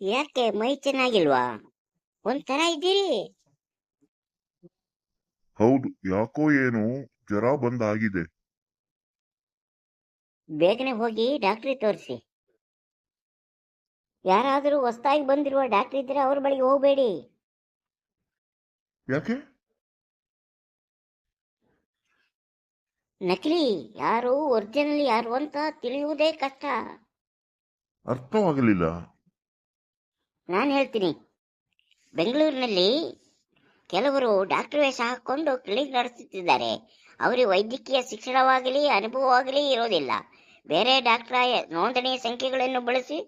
ಯಾಕೆ ಮೈ ಚೆನ್ನಾಗಿಲ್ವಾ? ಒಂಥರ ಇದ್ದೀರಿ? ಹೌದು ಯಾಕೋ ಏನೋ ಜ್ವರ ಬಂದಾಗಿದೆ. ಬೇಗನೆ ಹೋಗಿ ಡಾಕ್ಟ್ರಿ ತೋರಿಸಿ. ಯಾರಾದರೂ ಹೊಸದಾಗಿ ಬಂದಿರುವ ಡಾಕ್ಟರ್ ಇದ್ರೆ ಅವ್ರ ಬಳಿಗೆ ಹೋಗಬೇಡಿ. ಯಾಕೆ? ನಕಲಿ ಯಾರು ಒರಿಜಿನಲ್ ಯಾರು ಅಂತ ತಿಳಿಯುವುದೇ ಕಷ್ಟ. ಅರ್ಥವಾಗಲಿಲ್ಲ. ನಾನು ಹೇಳ್ತೀನಿ. ಬೆಂಗಳೂರಿನಲ್ಲಿ ಕೆಲವರು ಡಾಕ್ಟರ್ ವೇಷ ಹಾಕೊಂಡು ಕ್ಲಿನಿಕ್ ನಡೆಸುತ್ತಿದ್ದಾರೆ. ಅವರಿಗೆ ವೈದ್ಯಕೀಯ ಶಿಕ್ಷಣವಾಗಲಿ, ಅನುಭವವಾಗಲಿ ಇರೋದಿಲ್ಲ. ಬೇರೆ ಡಾಕ್ಟರ್ ನೋಂದಣಿ ಸಂಖ್ಯೆಗಳನ್ನು ಬಳಸಿ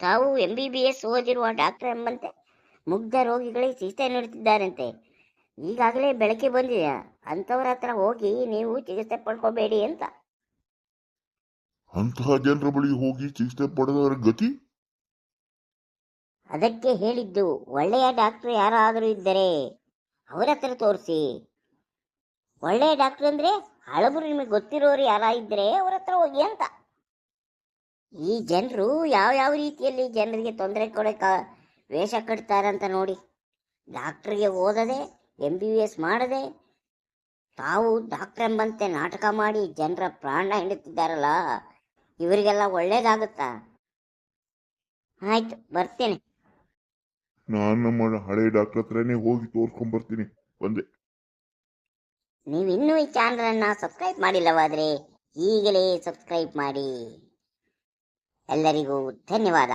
ತಾವು ಎಂ ಬಿ ಬಿ ಎಸ್ ಓದಿರುವ ಡಾಕ್ಟರ್ ಎಂಬಂತೆ ಮುಗ್ಧ ರೋಗಿಗಳಿಗೆ ಚಿಕಿತ್ಸೆ ನೀಡುತ್ತಿದ್ದಾರಂತೆ. ಈಗಾಗಲೇ ಬೆಳಕೆ ಬಂದಿದೆ. ಅಂಥವ್ರ ಹತ್ರ ಹೋಗಿ ನೀವು ಚಿಕಿತ್ಸೆ ಪಡ್ಕೋಬೇಡಿ ಅಂತ. ಅಂತಹ ಜನರ ಬಳಿ ಹೋಗಿ ಚಿಕಿತ್ಸೆ ಪಡೆದವರ ಗತಿ? ಅದಕ್ಕೆ ಹೇಳಿದ್ದು, ಒಳ್ಳೆಯ ಡಾಕ್ಟರ್ ಯಾರಾದರೂ ಇದ್ದರೆ ಅವರ ಹತ್ರ ತೋರಿಸಿ. ಒಳ್ಳೆಯ ಡಾಕ್ಟರ್ ಅಂದರೆ ಹಳಬರು ನಿಮಗೆ ಗೊತ್ತಿರೋರು ಯಾರ ಇದ್ದರೆ ಅವ್ರ ಹತ್ರ ಹೋಗಿ ಅಂತ. ಈ ಜನರು ಯಾವ ಯಾವ ರೀತಿಯಲ್ಲಿ ಜನರಿಗೆ ತೊಂದರೆ ಕೊಡಕ ವೇಷ ಕಟ್ತಾರಂತ ನೋಡಿ. ಡಾಕ್ಟ್ರಿಗೆ ಓದದೆ ಎಂ ಬಿ ಬಿ ಎಸ್ ಮಾಡದೆ, ತಾವು ಡಾಕ್ಟರ್ ಎಂಬಂತೆ ನಾಟಕ ಮಾಡಿ ಜನರ ಪ್ರಾಣ ಹಿಡಿತಿದ್ದಾರಲ್ಲ ಇವರಿಗೆಲ್ಲ ಒಳ್ಳೇದಾಗುತ್ತಾ? ಆಯ್ತು, ಬರ್ತೇನೆ. ನಾನ್ ನಮ್ಮ ಹಳೆ ಡಾಕ್ಟರ್ ಹತ್ರನೇ ಹೋಗಿ ತೋರ್ಸ್ಕೊಂಡ್ ಬರ್ತೀನಿ ಬಂದೆ. ನೀವು ಈ ಈ ಅನ್ನ ಸಬ್ಸ್ಕ್ರೈಬ್ ಮಾಡಿಲ್ಲವಾದ್ರೆ ಈಗಲೇ ಸಬ್ಸ್ಕ್ರೈಬ್ ಮಾಡಿ. ಎಲ್ಲರಿಗೂ ಧನ್ಯವಾದ.